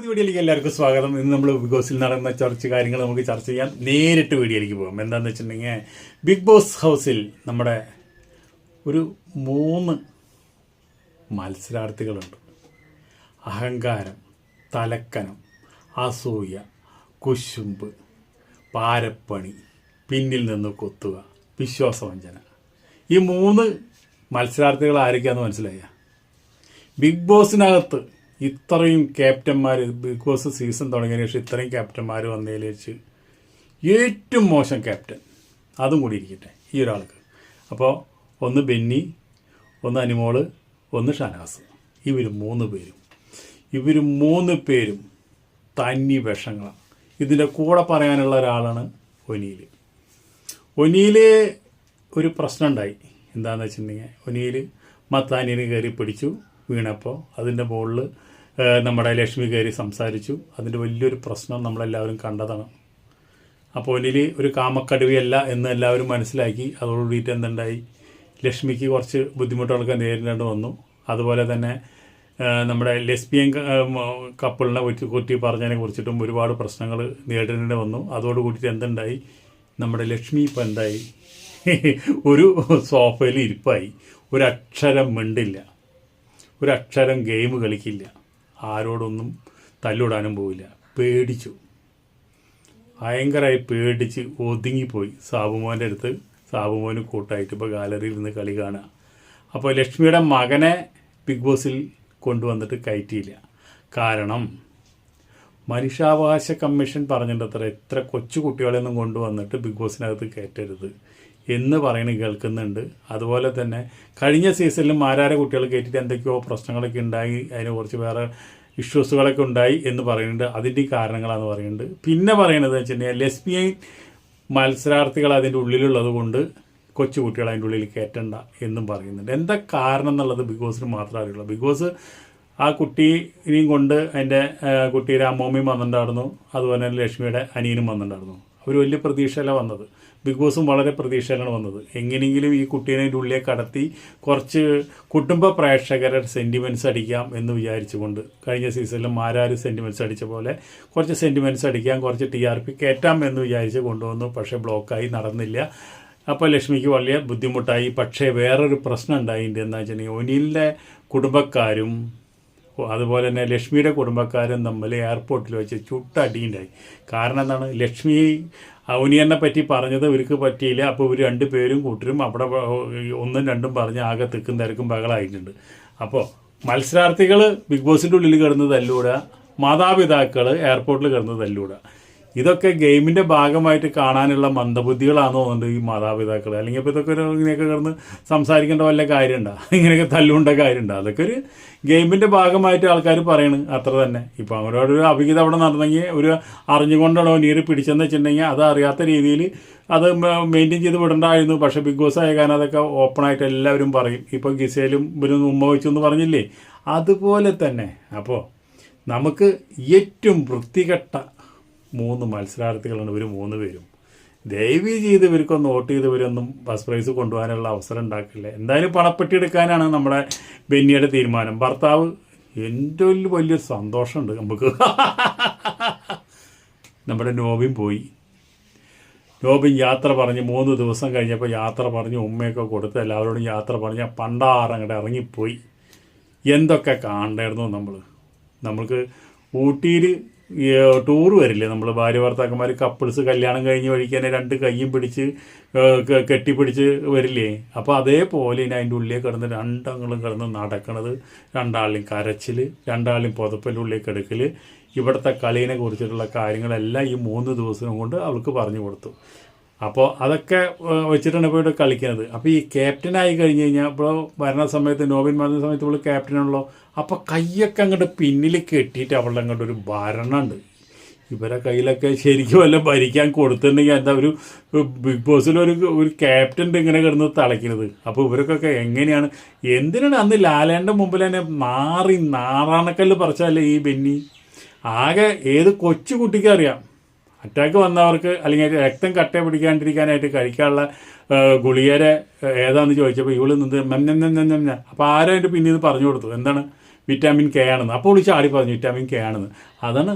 പുതിയ വീഡിയോയിലേക്ക് എല്ലാവർക്കും സ്വാഗതം. ഇന്ന് നമ്മൾ ബിഗ് ബോസിൽ നടന്ന ചർച്ച കാര്യങ്ങൾ നമുക്ക് ചർച്ച ചെയ്യാം നേരിട്ട് വീഡിയോയിലേക്ക് പോകാം. എന്താണെന്ന് വെച്ചിട്ടുണ്ടെങ്കിൽ ബിഗ് ബോസ് ഹൗസിൽ നമ്മുടെ ഒരു മൂന്ന് മത്സരാർത്ഥികളുണ്ട്. അഹങ്കാരം തലക്കനം അസൂയ കുശുമ്പ് പാരപ്പണി പിന്നിൽ നിന്ന് കൊത്തുക വിശ്വാസവഞ്ചന. ഈ മൂന്ന് മത്സരാർത്ഥികൾ ആരൊക്കെയാണെന്ന് മനസ്സിലായ? ബിഗ് ബോസിനകത്ത് ഇത്രയും ക്യാപ്റ്റന്മാർ ബിഗ് ബോസ് സീസൺ തുടങ്ങിയതിന് ശേഷം ഇത്രയും ക്യാപ്റ്റന്മാർ വന്നതിൽ വെച്ച് ഏറ്റവും മോശം ക്യാപ്റ്റൻ അതും കൂടി ഇരിക്കട്ടെ ഈ ഒരാൾക്ക്. അപ്പോൾ ഒന്ന് ബെന്നി ഒന്ന് അനിമോൾ ഒന്ന് ഷനാസ് ഇവർ മൂന്ന് പേരും. ഇവർ മൂന്ന് പേരും തന്നി വിഷങ്ങളാണ് ഇതിന്റെ കൂടെ പറയാനുള്ള ഒരാളാണ് ഒനിയിൽ ഒനിയിൽ ഒരു പ്രശ്നം ഉണ്ടായി. എന്താണെന്ന് വെച്ചിട്ടുണ്ടെങ്കിൽ ഒനിയിൽ മത്താനിന് കയറി പിടിച്ചു വീണപ്പോൾ അതിന്റെ മുകളിൽ നമ്മുടെ ലക്ഷ്മി കയറി സംസാരിച്ചു. അതിന്റെ വലിയൊരു പ്രശ്നം നമ്മളെല്ലാവരും കണ്ടതാണ്. അപ്പോൾ ഒനിൽ ഒരു കാമക്കടുവയല്ല എന്ന് എല്ലാവരും മനസ്സിലാക്കി. അതോടുകൂടിയിട്ട് എന്തുണ്ടായി? ലക്ഷ്മിക്ക് കുറച്ച് ബുദ്ധിമുട്ടുകളൊക്കെ നേരിടേണ്ടി വന്നു. അതുപോലെ തന്നെ നമ്മുടെ ലെസ്ബിയൻ കപ്പിളിനെ കുറ്റി കുറ്റി പറഞ്ഞതിനെ കുറിച്ചിട്ടും ഒരുപാട് പ്രശ്നങ്ങൾ നേരിടേണ്ടി വന്നു. അതോടുകൂടിയിട്ട് എന്തുണ്ടായി? നമ്മുടെ ലക്ഷ്മി ഇപ്പം എന്തായി? ഒരു സോഫയിൽ ഇരിപ്പായി. ഒരക്ഷരം മിണ്ടില്ല. ഒരക്ഷരം ഗെയിം കളിക്കില്ല. ആരോടൊന്നും തല്ലിടാനും പോവില്ല. പേടിച്ചു. ഭയങ്കരമായി പേടിച്ച് ഒതുങ്ങിപ്പോയി സാബുമോന്റെ അടുത്ത്. സാബുമോന് കൂട്ടായിട്ട് ഇപ്പോൾ ഗാലറിയിൽ നിന്ന് കളി കാണുക. അപ്പോൾ ലക്ഷ്മിയുടെ മകനെ ബിഗ് ബോസിൽ കൊണ്ടുവന്നിട്ട് കയറ്റിയില്ല. കാരണം മനുഷ്യാവകാശ കമ്മീഷൻ പറഞ്ഞിട്ടത്ര എത്ര കൊച്ചു കുട്ടികളെയൊന്നും കൊണ്ടുവന്നിട്ട് ബിഗ് ബോസിനകത്ത് കയറ്റരുത്. എന്ന് പറയണ കേൾക്കുന്നുണ്ട്. അതുപോലെ തന്നെ കഴിഞ്ഞ സീസണിലും ആരാരെ കുട്ടികൾ കയറ്റിയിട്ട് എന്തൊക്കെയോ പ്രശ്നങ്ങളൊക്കെ ഉണ്ടായി അതിന് കുറച്ച് വേറെ ഇഷ്യൂസുകളൊക്കെ ഉണ്ടായി എന്ന് പറയുന്നുണ്ട്. അതിന്റെ കാരണങ്ങളാന്ന് പറയുന്നുണ്ട്. പിന്നെ പറയണത് വെച്ചിട്ടുണ്ടെങ്കിൽ ലെസ്ബിയൻ മത്സരാർത്ഥികൾ അതിന്റെ ഉള്ളിലുള്ളത് കൊണ്ട് കൊച്ചു കുട്ടികൾ അതിന്റെ ഉള്ളിൽ കയറ്റണ്ട എന്നും പറയുന്നുണ്ട്. എന്താ കാരണം എന്നുള്ളത് ബിഗ് ബോസിന് മാത്രമേ അറിയുള്ളൂ. ബിഗ് ബോസ് ആ കുട്ടീനെയും കൊണ്ട് അതിന്റെ കുട്ടിയുടെ അമ്മൂമ്മയും വന്നിട്ടുണ്ടായിരുന്നു. അതുപോലെ തന്നെ ലക്ഷ്മിയുടെ അനിയനും വന്നിട്ടുണ്ടായിരുന്നു. അവർ വലിയ പ്രതീക്ഷയിലാണ് വന്നത്. ബിഗ് ബോസും വളരെ പ്രതീക്ഷയിലാണ് വന്നത്. എങ്ങനെയെങ്കിലും ഈ കുട്ടീനെ ഉള്ളിലെ കടത്തി കുറച്ച് കുടുംബ പ്രേക്ഷകരുടെ സെന്റിമെന്റ്സ് അടിക്കാം എന്ന് വിചാരിച്ചുകൊണ്ട് കഴിഞ്ഞ സീസണിലും ആരാരും സെന്റിമെന്റ്സ് അടിച്ച പോലെ കുറച്ച് സെന്റിമെന്റ്സ് അടിക്കാം കുറച്ച് ടി ആർ പി കയറ്റാം എന്ന് വിചാരിച്ച് കൊണ്ടുവന്നു. പക്ഷേ ബ്ലോക്കായി നടന്നില്ല. അപ്പോൾ ലക്ഷ്മിക്ക് വലിയ ബുദ്ധിമുട്ടായി. പക്ഷേ വേറൊരു പ്രശ്നം ഉണ്ടായി എന്താ വെച്ചിട്ടുണ്ടെങ്കിൽ ഒനിലിന്റെ കുടുംബക്കാരും അതുപോലെ തന്നെ ലക്ഷ്മിയുടെ കുടുംബക്കാരും തമ്മിൽ എയർപോർട്ടിൽ വെച്ച് ചുട്ടടിയുണ്ടായി. കാരണം എന്താണ്? ലക്ഷ്മി ഔനിയനെ പറ്റി പറഞ്ഞത് ഇവർക്ക് പറ്റിയില്ല. അപ്പോൾ ഇവർ രണ്ട് പേരും കൂട്ടരും അവിടെ ഒന്നും രണ്ടും പറഞ്ഞ് ആകെ തിക്കും തിരക്കും ബഹളായിട്ടുണ്ട്. അപ്പോൾ മത്സരാർത്ഥികൾ ബിഗ് ബോസിന്റെ ഉള്ളിൽ കിടന്ന് തല്ലൂടുക മാതാപിതാക്കൾ എയർപോർട്ടിൽ കിടന്ന് തല്ലൂടുക. ഇതൊക്കെ ഗെയിമിന്റെ ഭാഗമായിട്ട് കാണാനുള്ള മന്ദബുദ്ധികളാണെന്ന് തോന്നുന്നുണ്ട് ഈ മാതാപിതാക്കൾ അല്ലെങ്കിൽ ഇപ്പോൾ ഇതൊക്കെ ഒരു ഇങ്ങനെയൊക്കെ കിടന്ന് സംസാരിക്കേണ്ട വല്ല കാര്യമുണ്ടോ? ഇങ്ങനെയൊക്കെ തല്ലുകൊണ്ട കാര്യമുണ്ടോ? അതൊക്കെ ഒരു ഗെയിമിന്റെ ഭാഗമായിട്ട് ആൾക്കാർ പറയണ് അത്ര തന്നെ. ഇപ്പോൾ അവരോട് ഒരു അഭിഗത അവിടെ നടന്നെങ്കിൽ ഒരു അറിഞ്ഞുകൊണ്ടാണോ നീര് പിടിച്ചെന്ന് വെച്ചിട്ടുണ്ടെങ്കിൽ അത് അറിയാത്ത രീതിയിൽ അത് മെയിന്റെയിൻ ചെയ്ത് വിടണ്ടായിരുന്നു. പക്ഷേ ബിഗ് ബോസ് ആയ കാരണം അതൊക്കെ ഓപ്പണായിട്ട് എല്ലാവരും പറയും. ഇപ്പോൾ ഗിസയിലും ഇവരും ഉമ്മ വെച്ചു എന്ന് പറഞ്ഞില്ലേ? അതുപോലെ തന്നെ. അപ്പോൾ നമുക്ക് ഏറ്റവും വൃത്തികെട്ട മൂന്ന് മത്സരാർത്ഥികളാണ് ഇവർ മൂന്ന് പേരും. ദയവ് ചെയ്ത് ഇവർക്കൊന്ന് വോട്ട് ചെയ്ത് ഇവരൊന്നും ഫസ്റ്റ് പ്രൈസ് കൊണ്ടുപോകാനുള്ള അവസരം ഉണ്ടാക്കില്ല. എന്തായാലും പണപ്പെട്ടി എടുക്കാനാണ് നമ്മുടെ ബെന്നിയുടെ തീരുമാനം. ഭർത്താവ് എന്റെ വലിയ വലിയൊരു സന്തോഷമുണ്ട് നമുക്ക്. നമ്മുടെ നോബിൻ പോയി. നോബിൻ യാത്ര പറഞ്ഞ് മൂന്ന് ദിവസം കഴിഞ്ഞപ്പോൾ യാത്ര പറഞ്ഞ് ഉമ്മയൊക്കെ കൊടുത്ത് എല്ലാവരോടും യാത്ര പറഞ്ഞ് പണ്ടാറങ്ങടെ ഇറങ്ങിപ്പോയി. എന്തൊക്കെ കാണണ്ടായിരുന്നു നമ്മൾ നമ്മൾക്ക് ഊട്ടിയിൽ ടൂർ വരില്ലേ? നമ്മൾ ഭാര്യ ഭർത്താക്കന്മാർ കപ്പിൾസ് കല്യാണം കഴിഞ്ഞ് വഴിക്ക് തന്നെ രണ്ട് കൈയും പിടിച്ച് കെട്ടിപ്പിടിച്ച് വരില്ലേ? അപ്പോൾ അതേപോലെ ഇനി അതിന്റെ ഉള്ളിൽ കിടന്ന് രണ്ടങ്ങളും കിടന്ന് നടക്കണത് രണ്ടാളിലും കരച്ചിൽ രണ്ടാളിലും പുതപ്പിന്റെ ഉള്ളിൽ കിടക്കൽ ഇവിടുത്തെ കളീനെ കുറിച്ചിട്ടുള്ള കാര്യങ്ങളെല്ലാം ഈ മൂന്ന് ദിവസം കൊണ്ട് അവൾക്ക് പറഞ്ഞു കൊടുത്തു. അപ്പോൾ അതൊക്കെ വെച്ചിട്ടാണ് ഇപ്പോൾ ഇവിടെ കളിക്കുന്നത്. അപ്പോൾ ഈ ക്യാപ്റ്റനായി കഴിഞ്ഞ് കഴിഞ്ഞാൽ ഇപ്പോൾ വരണ സമയത്ത് നോബിൻ മരുന്ന സമയത്ത് ഇപ്പോൾ ക്യാപ്റ്റനാണല്ലോ അപ്പോൾ കൈയൊക്കെ അങ്ങോട്ട് പിന്നിൽ കെട്ടിയിട്ട് അവളുടെ അങ്ങോട്ട് ഒരു ഭരണമുണ്ട്. ഇവരെ കയ്യിലൊക്കെ ശരിക്കും വല്ല ഭരിക്കാൻ കൊടുത്തിട്ടുണ്ടെങ്കിൽ എന്താ ഒരു ബിഗ് ബോസിലൊരു ഒരു ക്യാപ്റ്റൻ ഇങ്ങനെ കിടന്ന് തളയ്ക്കുന്നത്. അപ്പോൾ ഇവർക്കൊക്കെ എങ്ങനെയാണ് എന്തിനാണ് അന്ന് ലാലേന്റെ മുമ്പിൽ തന്നെ നാറി നാറാണക്കല്ല് പറിച്ചാലേ ഈ ബെന്നി? ആകെ ഏത് കൊച്ചു കുട്ടിക്കും അറിയാം. അറ്റാക്ക് വന്നവർക്ക് അല്ലെങ്കിൽ രക്തം കട്ട പിടിക്കാണ്ടിരിക്കാനായിട്ട് കഴിക്കാനുള്ള ഗുളികരെ ഏതാണെന്ന് ചോദിച്ചപ്പോൾ ഇവൾ നിന്ന് മെന്നെ അപ്പോൾ ആരും അതിന്റെ പിന്നീട് പറഞ്ഞു കൊടുത്തു എന്താണ്? വിറ്റാമിൻ കെ ആണെന്ന്. അപ്പോൾ വിളിച്ച് ആടി പറഞ്ഞു വിറ്റാമിൻ കെ ആണെന്ന്. അതാണ്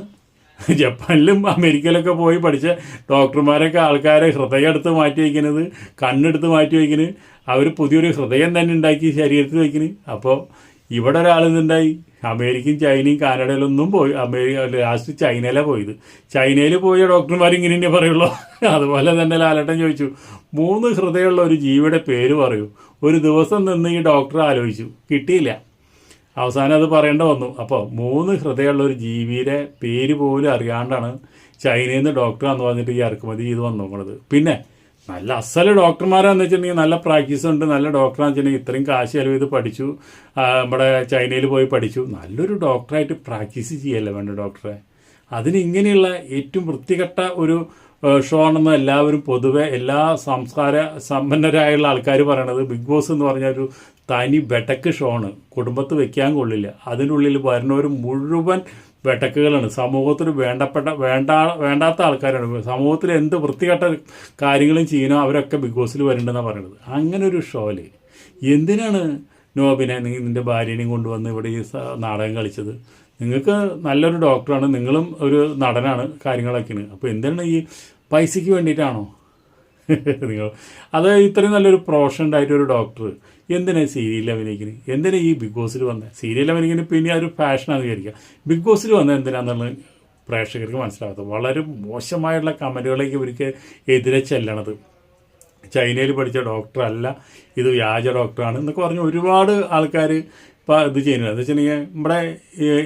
ജപ്പാനിലും അമേരിക്കയിലൊക്കെ പോയി പഠിച്ച ഡോക്ടർമാരൊക്കെ ആൾക്കാരെ ഹൃദയം എടുത്ത് മാറ്റി വയ്ക്കുന്നത് കണ്ണെടുത്ത് മാറ്റി വയ്ക്കുന്നത് അവർ പുതിയൊരു ഹൃദയം തന്നെ ഉണ്ടാക്കി ശരീരത്തിൽ വയ്ക്കുന്നത് അപ്പോൾ ഇവിടെ ഒരാൾ ഇന്നുണ്ടായി അമേരിക്കയും ചൈനയും കാനഡയിലൊന്നും പോയി അമേരിക്ക ലാസ്റ്റ് ചൈനയിലാണ് പോയത്. ചൈനയിൽ പോയ ഡോക്ടർമാർ ഇങ്ങനെ തന്നെ പറയുള്ളൂ. അതുപോലെ തന്നെ ലാലട്ടൻ ചോദിച്ചു മൂന്ന് ഹൃദയമുള്ള ഒരു ജീവിയുടെ പേര് പറയൂ. ഒരു ദിവസം നിന്ന് ഈ ഡോക്ടർ ആലോചിച്ചു. കിട്ടിയില്ല. അവസാനം അത് പറയേണ്ട വന്നു. അപ്പോൾ മൂന്ന് ഹൃദയമുള്ള ഒരു ജീവിയുടെ പേര് പോലും അറിയാണ്ടാണ് ചൈനയിൽ നിന്ന് ഡോക്ടർ എന്ന് പറഞ്ഞിട്ട് ഈ ഇറക്കുമതി ചെയ്ത് വന്നോക്കണത് പിന്നെ നല്ല അസൽ ഡോക്ടർമാരാന്ന് വെച്ചിട്ടുണ്ടെങ്കിൽ നല്ല പ്രാക്ടീസ് ഉണ്ട് നല്ല ഡോക്ടറാന്ന് വെച്ചിട്ടുണ്ടെങ്കിൽ ഇത്രയും കാശ് ചെലവ് ചെയ്ത് പഠിച്ചു നമ്മുടെ ചൈനയിൽ പോയി പഠിച്ചു. നല്ലൊരു ഡോക്ടറായിട്ട് പ്രാക്ടീസ് ചെയ്യല്ലേ വേണ്ട ഡോക്ടറെ? അതിന് ഇങ്ങനെയുള്ള ഏറ്റവും വൃത്തികെട്ട ഒരു ഷോ ആണെന്ന് എല്ലാവരും പൊതുവെ എല്ലാ സംസ്കാര സമ്പന്നരായുള്ള ആൾക്കാർ പറയണത് ബിഗ് ബോസ് എന്ന് പറഞ്ഞ ഒരു തനി ബെട്ടക്ക് ഷോ ആണ്. കുടുംബത്ത് വെക്കാൻ കൊള്ളില്ല. അതിനുള്ളിൽ വരുന്നവർ മുഴുവൻ വെട്ടക്കുകളാണ്. സമൂഹത്തിന് വേണ്ടപ്പെട്ട വേണ്ട വേണ്ടാത്ത ആൾക്കാരാണ്. സമൂഹത്തിൽ എന്ത് വൃത്തികെട്ട കാര്യങ്ങളും ചെയ്യണോ അവരൊക്കെ ബിഗ് ബോസിൽ വരണ്ടെന്നാണ് പറയുന്നത് അങ്ങനെ ഒരു ഷോയിൽ എന്തിനാണ് നോബിനെ നീ നിന്റെ ഭാര്യനെയും കൊണ്ടുവന്ന് ഇവിടെ ഈ നാടകം കളിച്ചത്? നിങ്ങൾക്ക് നല്ലൊരു ഡോക്ടറാണ്. നിങ്ങളും ഒരു നടനാണ് കാര്യങ്ങളൊക്കെയാണ്. അപ്പോൾ എന്തിനാണ് ഈ പൈസയ്ക്ക് വേണ്ടിയിട്ടാണോ? നിങ്ങൾ. അത് ഇത്രയും നല്ലൊരു പ്രൊഫഷൻ ഉണ്ടായിട്ടൊരു ഡോക്ടർ എന്തിനാ സീരിയലിൽ അഭിനയിക്കുന്നത് എന്തിനാ ഈ ബിഗ് ബോസിൽ വന്നത് സീരിയൽ അഭിനയിക്കുന്നത് പിന്നെ ഒരു പാഷനാണെന്ന് വിചാരിക്കുക. ബിഗ് ബോസിൽ വന്നത് എന്തിനാന്നുള്ളത് പ്രേക്ഷകർക്ക് മനസ്സിലാകാത്തത് വളരെ മോശമായുള്ള കമന്റുകളേക്ക് ഇവർക്ക് എതിരെ ചെല്ലണത്. ചൈനയിൽ പഠിച്ച ഡോക്ടറല്ല ഇത് വ്യാജ ഡോക്ടറാണ് എന്നൊക്കെ പറഞ്ഞ് ഒരുപാട് ആൾക്കാർ ഇപ്പോൾ ഇത് ചെയ്യുന്നത്. എന്ന് വെച്ചിട്ടുണ്ടെങ്കിൽ നമ്മുടെ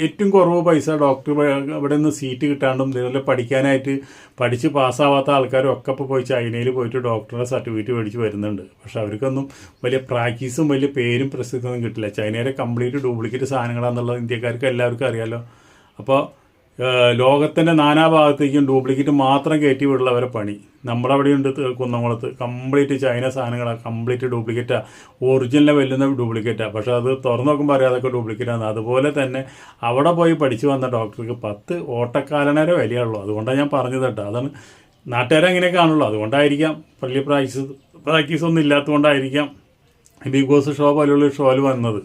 ഏറ്റവും കുറവ് പൈസ ഡോക്ടർ ഇവിടെ നിന്ന് സീറ്റ് കിട്ടാണ്ടും ഇതുപോലെ പഠിക്കാനായിട്ട് പഠിച്ച് പാസ്സാവാത്ത ആൾക്കാരും ഒക്കെ ഇപ്പോൾ പോയി ചൈനയിൽ പോയിട്ട് ഡോക്ടറുടെ സർട്ടിഫിക്കറ്റ് മേടിച്ച് വരുന്നുണ്ട്. പക്ഷെ അവർക്കൊന്നും വലിയ പ്രാക്ടീസും വലിയ പേരും പ്രസിദ്ധമൊന്നും കിട്ടില്ല. ചൈനയിലെ കംപ്ലീറ്റ് ഡ്യൂപ്ലിക്കേറ്റ് സാധനങ്ങളാണെന്നുള്ളത് ഇന്ത്യക്കാർക്ക് എല്ലാവർക്കും അറിയാമല്ലോ അപ്പോൾ ലോകത്തിന്റെ നാനാഭാഗത്തേക്കും ഡ്യൂപ്ലിക്കേറ്റ് മാത്രം കയറ്റി വിടുള്ളവരെ പണി. നമ്മുടെ അവിടെ ഉണ്ട് കുന്നംകുളത്ത് കംപ്ലീറ്റ് ചൈന സാധനങ്ങളാണ് കംപ്ലീറ്റ് ഡ്യൂപ്ലിക്കേറ്റാണ് ഒറിജിനലിനെ വെല്ലുന്ന ഡ്യൂപ്ലിക്കേറ്റാണ് പക്ഷേ അത് തുറന്നു നോക്കുമ്പോൾ അറിയാം അതൊക്കെ ഡ്യൂപ്ലിക്കേറ്റാണ് അതുപോലെ തന്നെ അവിടെ പോയി പഠിച്ചു വന്ന ഡോക്ടർക്ക് പത്ത് ഓട്ടക്കാലനേരെ വിലയുള്ളൂ അതുകൊണ്ടാണ് ഞാൻ പറഞ്ഞത് കേട്ടോ. അതാണ് നാട്ടുകാരെ അങ്ങനെ കാണുള്ളൂ. അതുകൊണ്ടായിരിക്കാം വലിയ പ്രാക്ടീസ് പ്രാക്ടീസ് ഒന്നും ഇല്ലാത്തതുകൊണ്ടായിരിക്കാം ബിഗ് ബോസ് ഷോ പോലുള്ള ഷോയിൽ വന്നത്.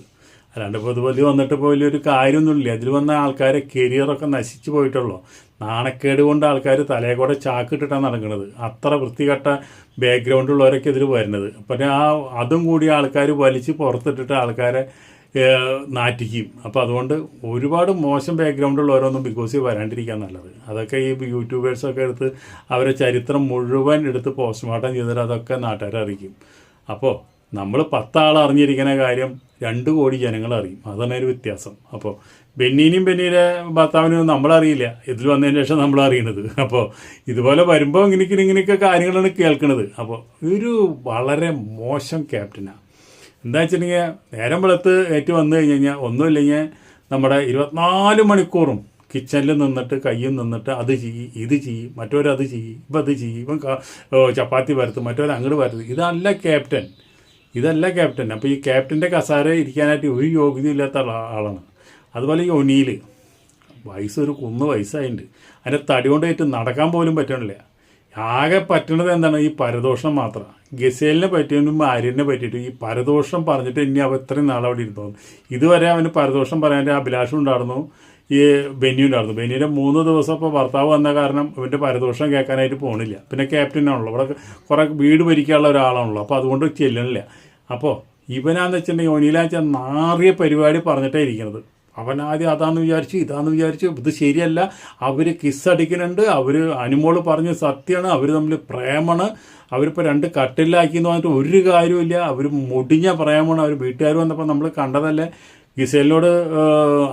അല്ലാണ്ട് ഇപ്പോൾ ഇതുപോലെ വന്നിട്ട് ഇപ്പോൾ വലിയൊരു കാര്യമൊന്നുമില്ല. അതിൽ വന്ന ആൾക്കാരെ കരിയറൊക്കെ നശിച്ചു പോയിട്ടുള്ളൂ. നാണക്കേട് കൊണ്ട് ആൾക്കാർ തലയെ കൂടെ ചാക്കിട്ടിട്ടാണ് നടക്കുന്നത് അത്ര വൃത്തികെട്ട ബാക്ക്ഗ്രൗണ്ട് ഉള്ളവരൊക്കെ ഇതിൽ വരുന്നത്. അപ്പം ആ അതും കൂടി ആൾക്കാർ വലിച്ച് പുറത്തിട്ടിട്ട് ആൾക്കാരെ നാറ്റിക്കും. അപ്പോൾ അതുകൊണ്ട് ഒരുപാട് മോശം ബാക്ക്ഗ്രൗണ്ട് ഉള്ളവരൊന്നും ബിഗ് ബോസിൽ വരാണ്ടിരിക്കാൻ നല്ലത്. അതൊക്കെ ഈ യൂട്യൂബേഴ്സൊക്കെ എടുത്ത് അവരെ ചരിത്രം മുഴുവൻ എടുത്ത് പോസ്റ്റ്മോർട്ടം ചെയ്തിട്ട് അതൊക്കെ നാട്ടുകാരെ അറിയിക്കും. അപ്പോൾ നമ്മൾ പത്താൾ അറിഞ്ഞിരിക്കുന്ന കാര്യം രണ്ട് കോടി ജനങ്ങൾ അറിയും. അതാണ് ഒരു വ്യത്യാസം. അപ്പോൾ ബെന്നീനും ബെന്നീന്റെ ഭർത്താവിനും നമ്മളറിയില്ല ഇതിൽ വന്നതിന് ശേഷം നമ്മൾ അറിയണത്. അപ്പോൾ ഇതുപോലെ വരുമ്പോൾ ഇങ്ങനെയൊക്കെ ഇങ്ങനെയൊക്കെ കാര്യങ്ങളാണ് കേൾക്കുന്നത് അപ്പോൾ ഒരു വളരെ മോശം ക്യാപ്റ്റനാണ് എന്താ വെച്ചിട്ടുണ്ടെങ്കിൽ നേരം വെളുത്ത് ഏറ്റു വന്നു കഴിഞ്ഞ് കഴിഞ്ഞാൽ ഒന്നുമില്ലെങ്കിൽ നമ്മുടെ ഇരുപത്തിനാല് മണിക്കൂറും കിച്ചണിൽ നിന്നിട്ട് കയ്യും നിന്നിട്ട് അത് ചെയ്യും ഇത് ചെയ്യും മറ്റവരത് ചെയ്യും ഇപ്പം അത് ചെയ്യും ഇപ്പം ചപ്പാത്തി പരത്തും മറ്റവർ അങ്ങോട്ട് ഇതല്ല ക്യാപ്റ്റൻ. ഇതല്ല ക്യാപ്റ്റൻ അപ്പോൾ ഈ ക്യാപ്റ്റന്റെ കസാര ഇരിക്കാനായിട്ട് ഒരു യോഗ്യത ഇല്ലാത്ത ആളാണ്. അതുപോലെ ഈ ഒനിയിൽ വയസ്സ് ഒരു കുന്ന് വയസ്സായിട്ടുണ്ട് അതിന്റെ തടി കൊണ്ടായിട്ട് നടക്കാൻ പോലും പറ്റണില്ല. ആകെ പറ്റണത് എന്താണ്? ഈ പരദോഷം മാത്രം. ഗസേലിനെ പറ്റിയതിനും ആര്യനെ പറ്റിയിട്ടും ഈ പരദോഷം പറഞ്ഞിട്ട് ഇനി അവ ഇത്രയും നാളെ അവിടെ ഇരുന്നു ഇതുവരെ അവന് പരദോഷം പറയാന്റെ അഭിലാഷം ഉണ്ടായിരുന്നു. ഈ ബെന്യു ഉണ്ടായിരുന്നു. ബെന്യുവിന്റെ മൂന്ന് ദിവസം ഇപ്പോൾ ഭർത്താവ് വന്ന കാരണം ഇവന്റെ പരദോഷം കേൾക്കാനായിട്ട് പോകണില്ല പിന്നെ ക്യാപ്റ്റനാണല്ലോ ഇവിടെ കുറേ വീട് ഭരിക്കാനുള്ള ഒരാളാണല്ലോ. അപ്പോൾ അതുകൊണ്ട് ചെല്ലണില്ല. അപ്പോൾ ഇവനാന്ന് വെച്ചിട്ടുണ്ടെങ്കിൽ ഒനിലാച്ച നാറിയ പരിപാടി പറഞ്ഞിട്ടേ ഇരിക്കുന്നത് അവൻ ആദ്യം അതാന്ന് വിചാരിച്ചു ഇതാന്ന് വിചാരിച്ചു. ഇത് ശരിയല്ല. അവർ കിസ് അടിക്കുന്നുണ്ട്. അവർ അനുമോൾ പറഞ്ഞ് സത്യമാണ് അവർ തമ്മിൽ പ്രേമാണ്. അവരിപ്പോൾ രണ്ട് കട്ടിലാക്കി എന്ന് പറഞ്ഞിട്ട് ഒരു കാര്യമില്ല അവർ മുടിഞ്ഞ പ്രേമാണ് അവർ വീട്ടുകാർ വന്നപ്പോൾ നമ്മൾ കണ്ടതല്ലേ? ഗിസേലിനോട്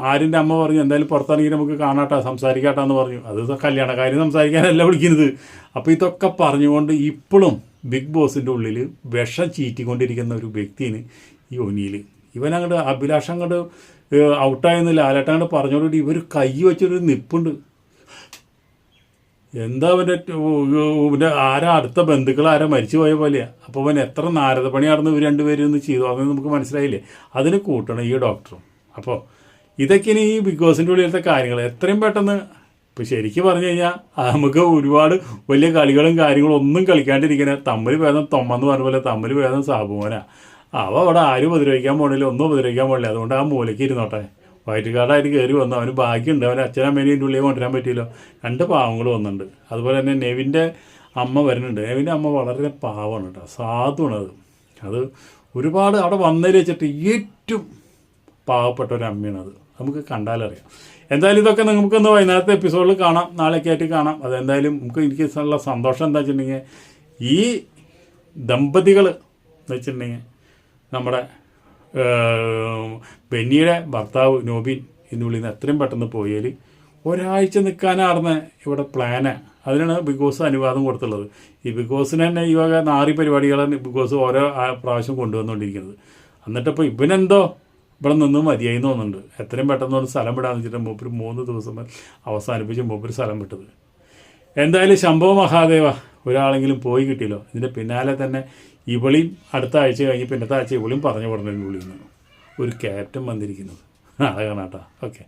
ആരിന്റെ അമ്മ പറഞ്ഞു എന്തായാലും പുറത്തിറങ്ങി നമുക്ക് കാണാട്ടാ സംസാരിക്കാട്ടാന്ന് പറഞ്ഞു. അത് കല്യാണകാര്യം സംസാരിക്കാനല്ല വിളിക്കുന്നത്. അപ്പോൾ ഇതൊക്കെ പറഞ്ഞുകൊണ്ട് ഇപ്പോഴും ബിഗ് ബോസിന്റെ ഉള്ളിൽ വിഷം ചീറ്റിക്കൊണ്ടിരിക്കുന്ന ഒരു വ്യക്തിയാണ് ഈ ഒനിയിൽ ഇവൻ അങ്ങോട്ട് അഭിലാഷം അങ്ങോട്ട് ഔട്ടായെന്ന് ലാലേട്ടങ്ങോട്ട് പറഞ്ഞോണ്ടി ഇവർ കൈ വെച്ചൊരു നിപ്പുണ്ട്. എന്താ അവന്റെ ഇവന്റെ ആരാ അടുത്ത ബന്ധുക്കൾ ആരാ മരിച്ചു പോയ പോലെയാണ് അപ്പോൾ അവൻ എത്ര നാരദപ്പണി നടന്ന് ഇവർ രണ്ടുപേരും ഒന്ന് ചെയ്തു. അതൊന്നും നമുക്ക് മനസ്സിലായില്ലേ? അതിന് കൂട്ടണം ഈ ഡോക്ടറും. അപ്പോൾ ഇതൊക്കെയാണ് ഈ ബിഗ് ബോസിന്റെ ഉള്ളിലത്തെ കാര്യങ്ങൾ. എത്രയും പെട്ടെന്ന് ഇപ്പോൾ ശരിക്കും പറഞ്ഞു കഴിഞ്ഞാൽ നമുക്ക് ഒരുപാട് വലിയ കളികളും കാര്യങ്ങളും ഒന്നും കളിക്കാണ്ടിരിക്കുന്ന തമ്മിൽ ഭേദം തൊമ്മെന്ന് പറഞ്ഞ പോലെ തമ്മിൽ ഭേദം സാബുമോനാ. അവ അവിടെ ആരും ഉപദ്രവിക്കാൻ പോണില്ല ഒന്നും ഉപദ്രവിക്കാൻ പോണില്ല. അതുകൊണ്ട് ആ മൂലയ്ക്ക് ഇരുന്നോട്ടെ. വയറ്റുകാടായിട്ട് കയറി വന്നു. അവന് ഭാഗ്യമുണ്ട്. അവന്റെ എന്റെ ഉള്ളിൽ കൊണ്ടുവരാൻ പറ്റിയല്ലോ. രണ്ട് പാവങ്ങൾ വന്നിട്ടുണ്ട്. അതുപോലെ തന്നെ നെവിന്റെ അമ്മ വരുന്നുണ്ട്. നെവിന്റെ അമ്മ വളരെ പാവമാണ് കേട്ടോ. സാധുവാണ് അത് ഒരുപാട് അവിടെ വന്നതിൽ വെച്ചിട്ട് ഏറ്റവും പാവപ്പെട്ട ഒരു അമ്മയാണ് അത്. നമുക്ക് കണ്ടാലറിയാം എന്തായാലും ഇതൊക്കെ നമുക്കൊന്ന് വൈകുന്നേരത്തെ എപ്പിസോഡിൽ കാണാം. നാളേക്ക് ആയിട്ട് കാണാം. അതെന്തായാലും നമുക്ക് എനിക്ക് ഉള്ള സന്തോഷം എന്താ വെച്ചിട്ടുണ്ടെങ്കിൽ ഈ ദമ്പതികൾ എന്ന് വെച്ചിട്ടുണ്ടെങ്കിൽ നമ്മുടെ ബെന്നിയുടെ ഭർത്താവ് നോബിൻ എന്ന് വിളിക്കുന്ന എത്രയും പെട്ടെന്ന് പോയാൽ ഒരാഴ്ച നിൽക്കാനാർന്ന് ഇവിടെ പ്ലാന് അതിനാണ് ബിഗ് ബോസ് അനുവാദം കൊടുത്തുള്ളത്. ഈ ബിഗ് ബോസിന് തന്നെ ഈ വക നാറി പരിപാടികളാണ് ബിഗ് ബോസ് ഓരോ പ്രാവശ്യം കൊണ്ടുവന്നുകൊണ്ടിരിക്കുന്നത്. എന്നിട്ടിപ്പോൾ ഇവനെന്തോ ഇവിടെ നിന്ന് മതിയായി തോന്നുന്നുണ്ട്. എത്രയും പെട്ടെന്ന് ഒരു സ്ഥലം വിടാന്ന് വെച്ചിട്ട് മൂപ്പര് മൂന്ന് ദിവസം അവസാനിപ്പിച്ച് മൂപ്പര് സ്ഥലം വിട്ടത്. എന്തായാലും ശംഭവ മഹാദേവ ഒരാളെങ്കിലും പോയി കിട്ടിയല്ലോ. ഇതിന്റെ പിന്നാലെ തന്നെ ഇവളിയും അടുത്ത ആഴ്ച കഴിഞ്ഞ് പിന്നത്തെ ആഴ്ച ഇവളിയും പറഞ്ഞു പറഞ്ഞതിനുള്ളിൽ നിന്ന് ഒരു ക്യാപ്റ്റൻ വന്നിരിക്കുന്നത്. അതാണ് കാണാട്ടാ ഓക്കെ.